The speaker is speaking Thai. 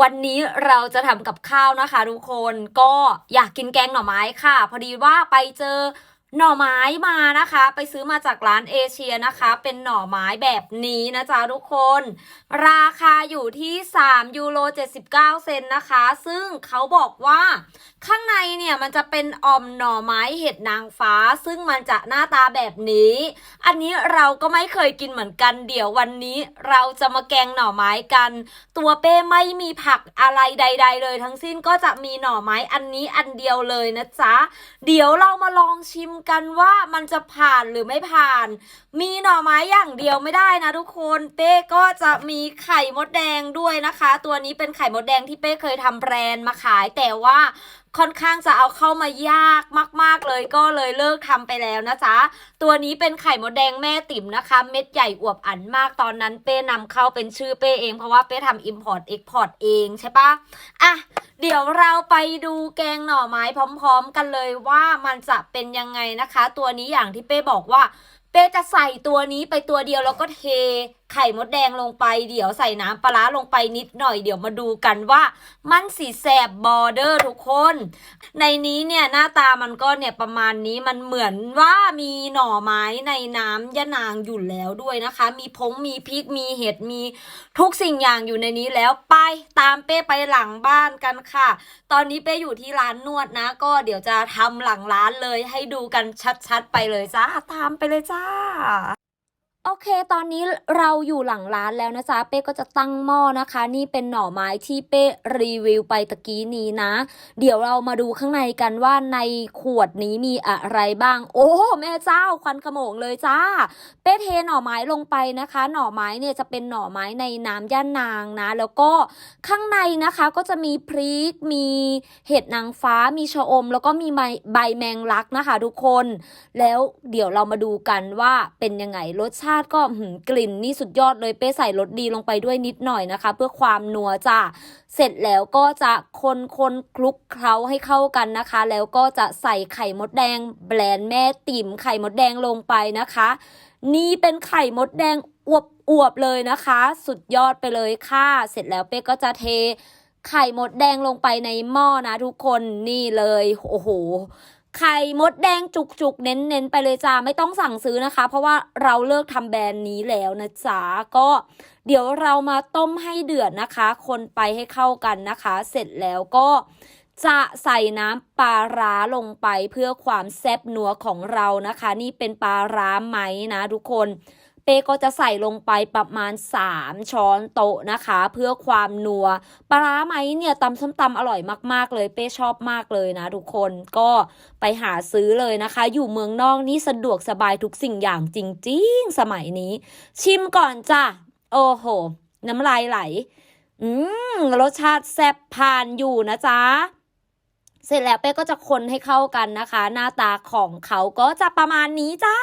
วันนี้เราจะทำกับข้าวนะคะ ทุกคนก็อยากกินแกงหน่อไม้ค่ะ พอดีว่าไปเจอหน่อไม้มานะคะ ไปซื้อมาจากร้านเอเชียนะคะ เป็นหน่อไม้แบบนี้นะจ๊ะทุกคน ราคาอยู่ที่ 3 ยูโร 79 เซนนะคะ ซึ่งเขาบอกว่าข้างใน มันจะเป็นออมหน่อไม้เห็ดนางฟ้า ซึ่งมันจะหน้าตาแบบนี้ อันนี้เราก็ไม่เคยกินเหมือนกัน เดี๋ยววันนี้เราจะมาแกงหน่อไม้กัน ตัวเป้ไม่มีผักอะไรใด ๆ เลยทั้งสิ้นก็จะมีหน่อไม้อันนี้อันเดียวเลยนะจ๊ะ เดี๋ยวเรามาลองชิมกันว่ามันจะผ่านหรือไม่ผ่าน มีหน่อไม้อย่างเดียวไม่ได้นะทุกคน เป้ก็จะมีไข่มดแดงด้วยนะคะ ตัวนี้เป็นไข่มดแดงที่เป้เคยทำแบรนด์มาขายแต่ว่า ค่อนข้างจะเอาเข้ามายากมาก ๆเลยก็เลยเลิกทำไปแล้วนะจ๊ะ ตัวนี้เป็นไข่มดแดงแม่ติ๋มนะคะ เม็ดใหญ่อวบอันมากตอนนั้นเป้นำเข้าเป็นชื่อเป้เองเพราะว่าเป้ทำ import export เองใช่ปะอะเดี๋ยวเราไปดูแกงหน่อไม้พร้อม ๆ กันเลยว่ามันจะเป็นยังไงนะคะ ตัวนี้อย่างที่เป้บอกว่าเป้จะใส่ตัวนี้ไปตัวเดียวแล้วก็เทไข่มดแดงลงไปเดี๋ยวใส่น้ำปลาร้าลงไปนิดหน่อยเดี๋ยวมาดูกันว่า มันสีแสบบอเดอร์ทุกคน ในนี้เนี่ยหน้าตามันก็เนี่ยประมาณนี้มันเหมือนว่ามีหน่อไม้ในน้ำยะนางอยู่แล้วด้วยนะคะ มีพงมีพริกมีเห็ดมีทุกสิ่งอย่างอยู่ในนี้แล้วไปตามเป้ไปหลังบ้านกันค่ะ ตอนนี้เป้อยู่ที่ร้านนวดนะ ก็เดี๋ยวจะทำหลังร้านเลยให้ดูกันชัดๆ ไปเลยจ้าตามไปเลยจ้า โอเค ตอนนี้เราอยู่หลังร้านแล้วนะจ๊ะ เป้ก็จะตั้งหม้อนะคะ นี่เป็นหน่อไม้ที่เป้รีวิวไปตะกี้นี้นะ เดี๋ยวเรามาดูข้างในกันว่าในขวดนี้มีอะไรบ้าง โอ้แม่เจ้าควันขโมงเลยจ้า เป้เทหน่อไม้ลงไปนะคะ หน่อไม้เนี่ยจะเป็นหน่อไม้ในน้ำย่านางนะ แล้วก็ข้างในนะคะก็จะมีพริก มีเห็ดนางฟ้า มีชะอม แล้วก็มีใบใบแมงลักนะคะ ทุกคน แล้วเดี๋ยวเรามาดูกันว่าเป็นยังไงรสชาติก็หืมกลิ่นนี่สุดยอดเลยเป้ใส่รสดีลงไปด้วยนิดหน่อยนะคะ เพื่อความนัวจ้าเสร็จแล้วก็จะคนคนคลุกเคล้าให้เข้ากันนะคะ แล้วก็จะใส่ไข่มดแดง แบรนด์แม่ติ๋มไข่มดแดงลงไปนะคะ นี่เป็นไข่มดแดงอวบอวบเลยนะคะ สุดยอดไปเลยค่ะ เสร็จแล้วเป้ก็จะเทไข่มดแดงลงไปในหม้อนะทุกคนนี่เลย โอ้โห ไข่มดแดงจุกๆ เน้นๆ ไปเลยจ้า ไม่ต้องสั่งซื้อนะคะ เพราะว่าเราเลิกทำแบรนด์นี้แล้วนะจ๊ะ ก็เดี๋ยวเรามาต้มให้เดือดนะคะ คนไปให้เข้ากันนะคะ เสร็จแล้วก็จะใส่น้ำปลาร้าลงไปเพื่อความแซ่บนัวของเรานะคะ นี่เป็นปลาร้าไหมนะทุกคน เป้ก็จะใส่ลงไปประมาณ 3 ช้อนโต๊ะนะคะ เพื่อความนัวปลาไหมเนี่ยตำส้มตำอร่อยมาก ๆ เลยเป้ชอบมากเลยนะทุกคนก็ไปหาซื้อเลยนะคะ อยู่เมืองนอกนี่สะดวกสบายทุกสิ่งอย่างจริง ๆ สมัยนี้ ชิมก่อนจ้ะโอ้โห น้ำลายไหล อืมรสชาติแซ่บผ่านอยู่นะจ๊ะเสร็จแล้วเป้ก็จะคนให้เข้ากันนะคะ หน้าตาของเขาก็จะประมาณนี้จ้า